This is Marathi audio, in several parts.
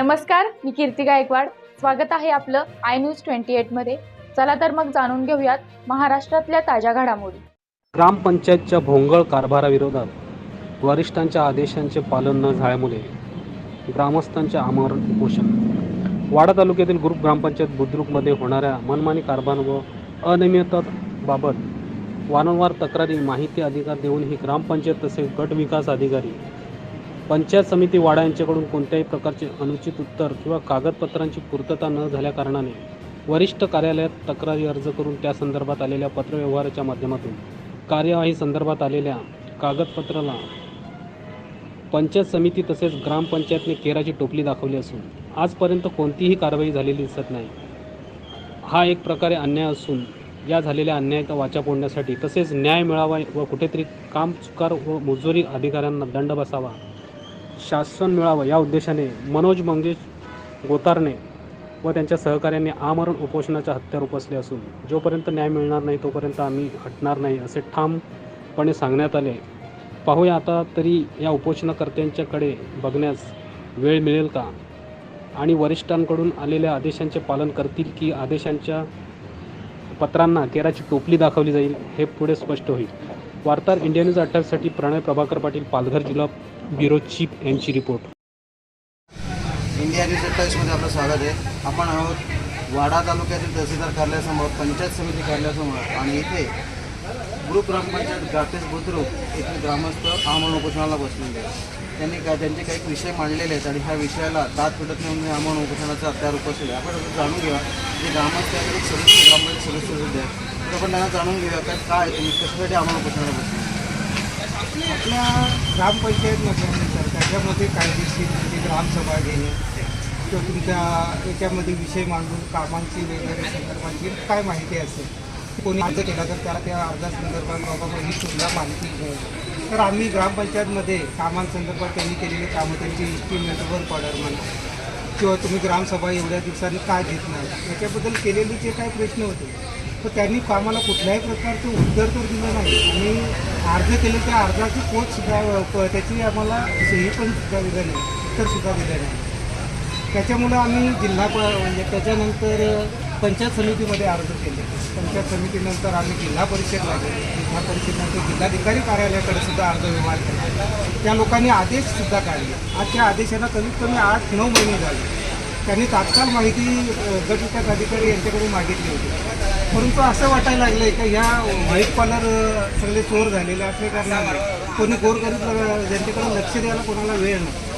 नमस्कार मी कीर्ती गायकवाड. स्वागत आहे आपलं आय न्यूज ट्वेंटी एटमध्ये चला तर मग जाणून घेऊयात महाराष्ट्रातल्या ताज्या घडामोडी. ग्रामपंचायतच्या भोंगळ कारभाराविरोधात वरिष्ठांच्या आदेशांचे पालन न झाल्यामुळे ग्रामस्थांचे आमरण उपोषण. वाडा तालुक्यातील ग्रुप ग्रामपंचायत बुद्रुकमध्ये होणाऱ्या मनमानी कारभार व अनियमितताबाबत वारंवार तक्रारी माहिती अधिकार देऊनही ग्रामपंचायत तसेच गट विकास अधिकारी पंचायत समिती वाडा यांच्याकडून कोणत्याही प्रकारचे अनुचित उत्तर किंवा कागदपत्रांची पूर्तता न झाल्याकारणाने वरिष्ठ कार्यालयात तक्रारी अर्ज करून त्या संदर्भात आलेल्या पत्रव्यवहाराच्या माध्यमातून कार्यवाही संदर्भात आलेल्या कागदपत्राला पंचायत समिती तसेच ग्रामपंचायतने केराची टोपली दाखवली असून आजपर्यंत कोणतीही कारवाई झालेली दिसत नाही. हा एक प्रकारे अन्याय असून या झालेल्या अन्यायाचा वाचा फोडण्यासाठी तसेच न्याय मिळावा व कुठेतरी काम चुकार व मुजोरी अधिकाऱ्यांना दंड बसावा शासन मिळावं या उद्देशाने मनोज मंगेश गोतारणे व त्यांच्या सहकाऱ्यांनी आमरण उपोषणाच्या हत्यार उपसले असून जोपर्यंत न्याय मिळणार नाही तोपर्यंत आम्ही हटणार नाही असे ठामपणे सांगण्यात आले. पाहूया आता तरी या उपोषणकर्त्यांच्याकडे बघण्यास वेळ मिळेल का? आणि वरिष्ठांकडून आलेल्या आदेशांचे पालन करतील की आदेशांच्या पत्रांना केराची टोपली दाखवली जाईल हे पुढे स्पष्ट होईल. वार्ताहर इंडिया न्यूज अठ्ठावीससाठी प्रणय प्रभाकर पाटील पालघर जिल्हा ब्युरो चीफ यांची रिपोर्ट. इंडिया न्यूज अठ्ठावीसमध्ये आपलं स्वागत आहे. आपण आहोत वाडा तालुक्यातील तहसीलदार कार्यालयासमोर पंचायत समिती कार्यालयासमोर आणि इथे ग्रुप ग्रामपंचायत गातेस बुद्रुक येथील ग्रामस्थ आमरण उपोषणाला बसलेले आहेत. त्यांनी काय त्यांचे काही विषय मांडलेले आहेत आणि ह्या विषयाला दात पेटत नाही म्हणून आमरण उपोषणाचा अत्यार उपसले आपण जाणून घेऊया जे ग्रामस्थ सदस्य ग्रामपंचायत सदस्य सुद्धा आहेत. तर आपण त्यांना जाणून घेऊया काय काय तुम्ही कशासाठी आमरण उपोषणाला बसले आपल्या ग्रामपंचायतमध्ये त्याच्यामध्ये कायदेशीर म्हणजे ग्रामसभा घेणे किंवा तुमच्या याच्यामध्ये विषय मांडून कामांची वगैरे संदर्भांची काय माहिती असेल कोणी अर्ज केला तर त्याला त्या अर्जासंदर्भात बाबा ही सुद्धा माहिती घ्यावी तर आम्ही ग्रामपंचायतमध्ये कामांसंदर्भात त्यांनी केलेली कामं त्यांची इस्टिमेटवर पडर म्हणा किंवा तुम्ही ग्रामसभा एवढ्या दिवसांनी काय घेत नाही? याच्याबद्दल केलेले जे काही प्रश्न होते तर त्यांनी कामाला कुठल्याही प्रकारचं उत्तर तर दिलं नाही. आणि अर्ज केले त्या अर्जाची पोचसुद्धा प- त्याची आम्हाला सही पण सुद्धा दिलं नाही उत्तरसुद्धा दिलं नाही त्याच्यामुळं आम्ही जिल्हा प म्हणजे त्याच्यानंतर पंचायत समितीमध्ये अर्ज केले. पंचायत समितीनंतर आम्ही जिल्हा परिषदला गेलो जिल्हा परिषदनंतर जिल्हाधिकारी कार्यालयाकडे सुद्धा अर्ज व्यवहार केला. त्या लोकांनी आदेशसुद्धा काढले. आज त्या आदेशाला कमीत कमी आठ नऊ महिने झाले. त्यांनी तात्काळ माहिती गट विकास अधिकारी यांच्याकडून मागितली होती. परंतु असं वाटायला लागलं आहे का ह्या व्हाईट कॉलर सगळे चोर झालेले असल्या कारणाने कोणी गोरगरीब अ, ज्यांच्याकडे लक्ष द्यायला कोणाला वेळ नाही.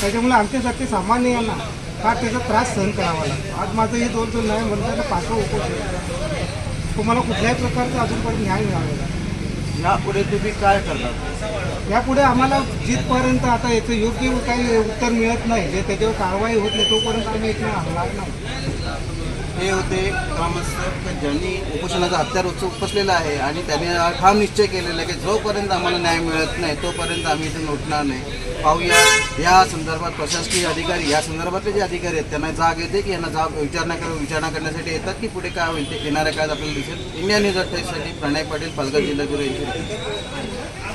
त्याच्यामुळे आमच्यासारखे सामान्यांना हा त्याचा त्रास सहन करावा लागतो. आज माझं हे दोन दोन नाही म्हणताना पाचवं उपोष तुम्हाला कुठल्याही प्रकारचा अजूनपर्यंत न्याय मिळालेला यापुढे तुम्ही काय करणार? यापुढे आम्हाला जिथपर्यंत आता याचं योग्य काही उत्तर मिळत नाही जे त्याच्यावर कारवाई होत नाही तोपर्यंत आम्ही इथे हलणार नाही. हे होते ग्रामस्थ ज्यांनी उपोषणाचा हत्यार उपसलेला आहे आणि त्यांनी ठाम निश्चय केलेला आहे की जोपर्यंत आम्हाला न्याय मिळत नाही तोपर्यंत आम्ही इथून उठणार नाही. पाहूया या संदर्भात प्रशासकीय अधिकारी या संदर्भातले जे अधिकारी आहेत त्यांना जाग येते की यांना जाग विचारणा कर विचारणा करण्यासाठी येतात की पुढे काय होईल ते येणाऱ्या काळात आपल्याला दिसेल. इंडिया न्यूज अठ्ठावीससाठी प्रणय पाटील पालघर जिल्हा यांची